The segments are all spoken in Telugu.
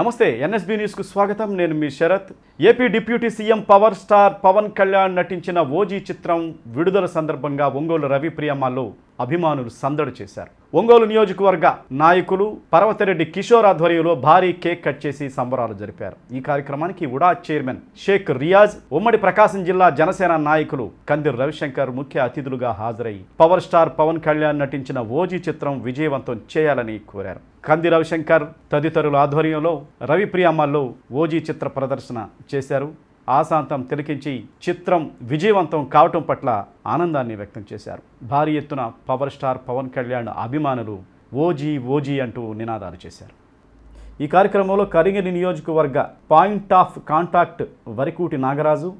నమస్తే ఎన్ఎస్బి న్యూస్కు స్వాగతం. నేను మీ Sharath. AP deputy CM power star Pawan Kalyan నటించిన ఓజీ చిత్రం విడుదల సందర్భంగా ఒంగోలు రవి ప్రియమ్మలో అభిమానులు సందడి చేశారు. ఒంగోలు నియోజకవర్గ నాయకులు పర్వతిరెడ్డి కిషోర్ ఆధ్వర్యంలో భారీ కేక్ కట్ చేసి సంబరాలు జరిపారు. ఈ కార్యక్రమానికి ఉడా చైర్మన్ షేక్ రియాజ్ ఉమ్మడి ప్రకాశం జిల్లా జనసేన నాయకులు కందిర్ రవిశంకర్ ముఖ్య అతిథులుగా హాజరై పవర్ స్టార్ పవన్ కళ్యాణ్ నటించిన ఓజీ చిత్రం విజయవంతం చేయాలని కోరారు. కంది రవిశంకర్ తదితరుల ఆధ్వర్యంలో రవి ప్రియమ్మల్లో ఓజీ చిత్ర ప్రదర్శన చేశారు. ఆశాంతం తిలకించి చిత్రం విజయవంతం కావటం పట్ల ఆనందాన్ని వ్యక్తం చేశారు. భారీ ఎత్తున పవర్ స్టార్ పవన్ కళ్యాణ్ అభిమానులు ఓజీ ఓజీ అంటూ నినాదాలు చేశారు. ఈ కార్యక్రమంలో కరింగిరి నియోజకవర్గ point of contact Varikuti Nagaraju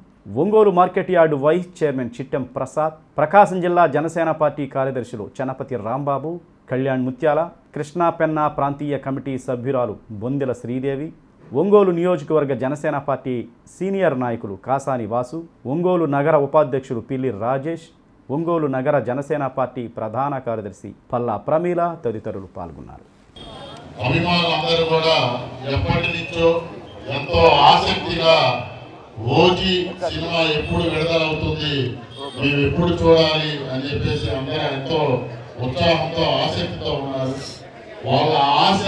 Ongole market yard vice chairman Chittem Prasad Prakasam జిల్లా జనసేన పార్టీ కార్యదర్శులు చనపతి రాంబాబు కళ్యాణ్ ముత్యాల కృష్ణా పెన్నా ప్రాంతీయ కమిటీ సభ్యురాలు బొందెల శ్రీదేవి ఒంగోలు నియోజకవర్గ జనసేన పార్టీ సీనియర్ నాయకులు కాసాని వాసు ఒంగోలు నగర ఉపాధ్యక్షులు పిల్లి రాజేష్ ఒంగోలు నగర జనసేన పార్టీ ప్రధాన కార్యదర్శి పల్లా ప్రమీల తదితరులు పాల్గొన్నారు. అభిమానులందరూ కూడా ఎప్పటి నుంచో ఎంతో ఆసక్తిగా ఓజీ సినిమా ఎప్పుడు విడుదలవుతుంది మేము ఎప్పుడు చూడాలి అని చెప్పేసి అందరూ ఎంతో ఉత్సాహంతో ఆసక్తితో ఉన్నారు. వాళ్ళ ఆశ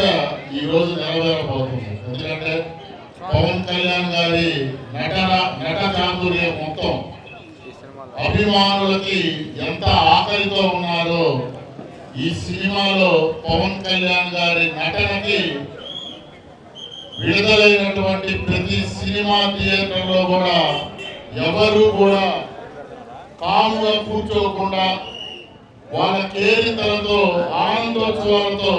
ఈ రోజు నెరవేరబోతుంది. ఎందుకంటే పవన్ కళ్యాణ్ గారి నటన నట చాతుర్యం మొత్తం అభిమానులకి ఎంత ఆకలితో ఉన్నారో ఈ సినిమాలో పవన్ కళ్యాణ్ గారి నటనకి విడుదలైనటువంటి ప్రతి సినిమా థియేటర్లో కూడా ఎవరు కూడా కాముగా కూర్చోకుండా వాళ్ళ కేరింతలతో ఆనందోత్సవాలతో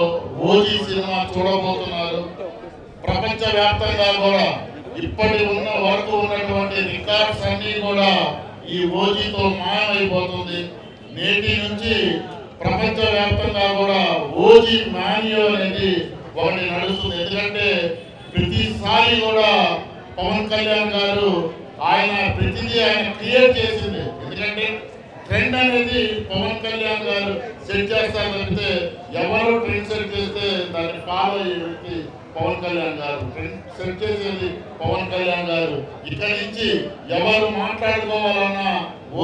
ఓజీ సినిమా చూడబోతున్నారు. ప్రపంచ వ్యాప్తంగా కూడా ఇప్పటి ఉన్న వరకు ఉన్నటువంటి రికార్డ్స్ అన్ని కూడా ఈ ఓజీతో మాయమైపోతుంది. నేటి నుంచి ప్రపంచ వ్యాప్తంగా కూడా ఓజీ మాన్యో అనేది ఒకటి నడుస్తుంది. ఎందుకంటే ప్రతిసారి కూడా పవన్ కళ్యాణ్ గారు ఆయన ప్రతిదీ ఆయన క్రియేట్ చేసింది. ఎందుకంటే ట్రెండ్ అనేది పవన్ కళ్యాణ్ గారు సెట్ చేస్తారంటే ఎవరు ట్రెండ్ సెట్ చేస్తే దాన్ని ఫాలో అయ్యే వ్యక్తి పవన్ కళ్యాణ్ గారు. ట్రెండ్ సెట్ చేసేది పవన్ కళ్యాణ్ గారు. ఇక్కడి నుంచి ఎవరు మాట్లాడుకోవాలన్నా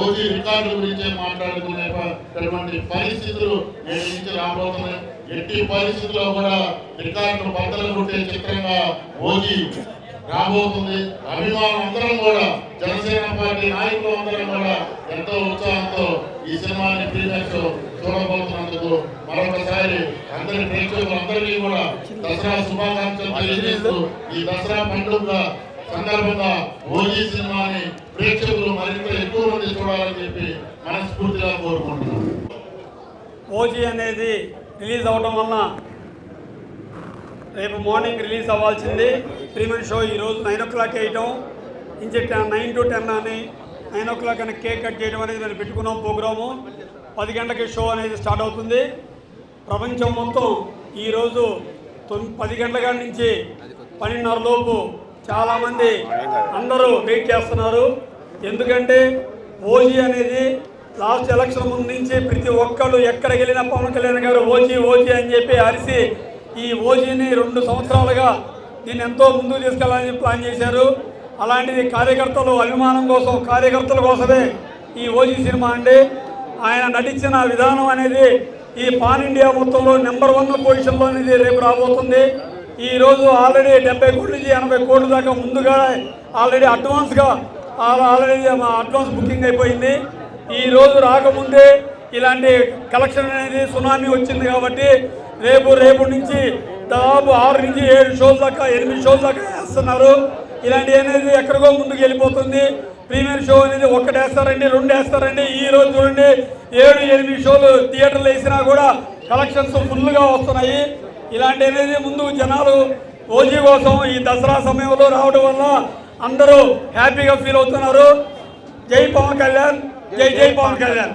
ఓజీ రికార్డు గురించే మాట్లాడుకునేటువంటి పరిస్థితులు నేను నుంచి రాబోతున్నాయి. ఎట్టి పరిస్థితుల్లో కూడా రికార్డు బద్దలు కొట్టే చిత్రంగా ఓజీ రాబోతుంది. అభిమానులు అందరం కూడా జనసేన పార్టీ నాయకులు అందరం కూడా ఎంతో ఉత్సాహంతో ఈ సినిమాని ప్రీమియర్స్ చూడబోతున్నందుకు మరొకసారి అందరి ప్రేక్షకులందరికీ కూడా దసరా శుభాకాంక్షలు తెలియజేస్తూ ఈ దసరా పండుగ సందర్భంగా ఓజీ సినిమాని ప్రేక్షకులు మరింత ఎక్కువ మంది చూడాలని చెప్పి మనస్ఫూర్తిగా కోరుకుంటున్నాను. ఓజీ అనేది రిలీజ్ అవ్వడం వలన రేపు మార్నింగ్ రిలీజ్ అవ్వాల్సింది. ప్రీమియర్ షో ఈరోజు నైన్ ఓ క్లాక్ వేయటం. ఇంచి నైన్ టు టెన్ అని నైన్ ఓ క్లాక్ అని కేక్ కట్ చేయడం అనేది మేము పెట్టుకున్నాం ప్రోగ్రాము పది గంటలకి షో అనేది స్టార్ట్ అవుతుంది. ప్రపంచం మొత్తం ఈరోజు తొమ్మిది పది గంటల కాడి నుంచి పన్నెండున్నర లోపు చాలామంది అందరూ వెయిట్ చేస్తున్నారు. ఎందుకంటే ఓజీ అనేది లాస్ట్ ఎలక్షన్ ముందు నుంచి ప్రతి ఒక్కళ్ళు ఎక్కడికి వెళ్ళినా పవన్ కళ్యాణ్ గారు ఓజీ ఓజీ అని చెప్పి అరిసి ఈ ఓజీని రెండు సంవత్సరాలుగా దీన్ని ఎంతో ముందుకు తీసుకెళ్ళాలని ప్లాన్ చేశారు. అలాంటిది కార్యకర్తలు అభిమానం కోసం కార్యకర్తల కోసమే ఈ ఓజీ సినిమా అండి. ఆయన నటించిన విధానం అనేది ఈ పాన్ ఇండియా మొత్తంలో నెంబర్ వన్ పొజిషన్లో అనేది రేపు రాబోతుంది. ఈరోజు ఆల్రెడీ డెబ్బై కోట్ల నుంచి ఎనభై కోట్ల దాకా ముందుగా ఆల్రెడీ అడ్వాన్స్గా ఆల్రెడీ అడ్వాన్స్ బుకింగ్ అయిపోయింది. ఈరోజు రాకముందే ఇలాంటి కలెక్షన్ అనేది సునామీ వచ్చింది కాబట్టి రేపు రేపు నుంచి దాదాపు ఆరు నుంచి ఏడు షోల దాకా ఎనిమిది షోల దాకా వేస్తున్నారు. ఇలాంటి అనేది ఎక్కడికో ముందుకు వెళ్ళిపోతుంది. ప్రీమియర్ షో అనేది ఒకటి వేస్తారండి రెండు వేస్తారండి. ఈ రోజు చూడండి ఏడు ఎనిమిది షోలు థియేటర్లు వేసినా కూడా కలెక్షన్స్ ఫుల్గా వస్తున్నాయి. ఇలాంటి అనేది ముందు జనాలు ఓజీ కోసం ఈ దసరా సమయంలో రావడం వల్ల అందరూ హ్యాపీగా ఫీల్ అవుతున్నారు. జై పవన్ కళ్యాణ్ జై జై పవన్ కళ్యాణ్.